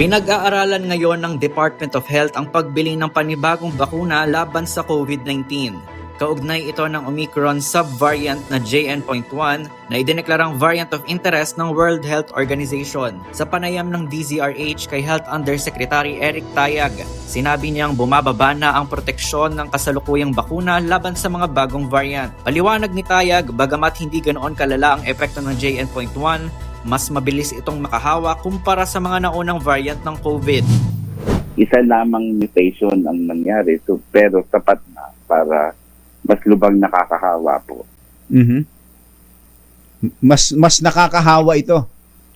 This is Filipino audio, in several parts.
Pinag-aaralan ngayon ng Department of Health ang pagbili ng panibagong bakuna laban sa COVID-19. Kaugnay ito ng Omicron subvariant na JN.1 na idineklarang variant of interest ng World Health Organization. Sa panayam ng DZRH kay Health Undersecretary Eric Tayag, sinabi niyang bumababa na ang proteksyon ng kasalukuyang bakuna laban sa mga bagong variant. Paliwanag ni Tayag, bagamat hindi ganoon kalala ang epekto ng JN.1, mas mabilis itong makahawa kumpara sa mga naunang variant ng COVID. isa lamang mutation ang nangyari so, pero sapat na para mas lubang nakakahawa po. Mhm. Mas mas nakakahawa ito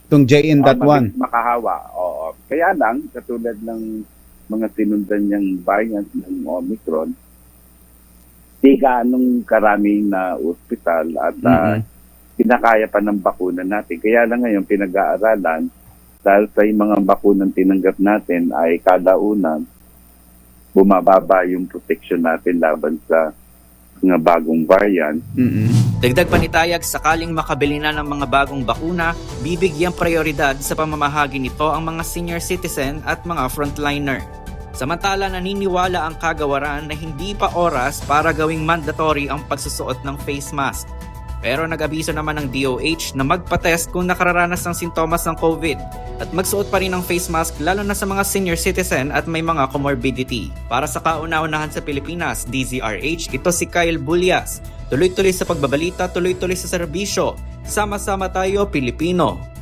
itong Ah, JN.1. mabilis makahawa, oo. Kaya lang, katulad ng mga sinundan niyang variant ng Omicron, di gaanong karaming na ospital at ah, Mhm. Kinakaya pa ng bakuna natin. Kaya lang ngayon pinag-aaralan dahil sa yung mga bakunang tinanggap natin ay kada una bumababa yung protection natin laban sa mga bagong variant. Mhm. Dagdag pa ni Tayag, sakaling makabili na ng mga bagong bakuna, bibigyang prioridad sa pamamahagi nito ang mga senior citizen at mga frontliner. Samantala naniniwala ang kagawaran na hindi pa oras para gawing mandatory ang pagsusuot ng face mask. Pero nag-abiso naman ng DOH na magpa-test kung nakararanas ng sintomas ng COVID at magsuot pa rin ng face mask lalo na sa mga senior citizen at may mga comorbidity. Para sa kauna-unahan sa Pilipinas, DZRH, ito si Kyle Bulyas. Tuloy-tuloy sa pagbabalita, tuloy-tuloy sa serbisyo. Sama-sama tayo, Pilipino.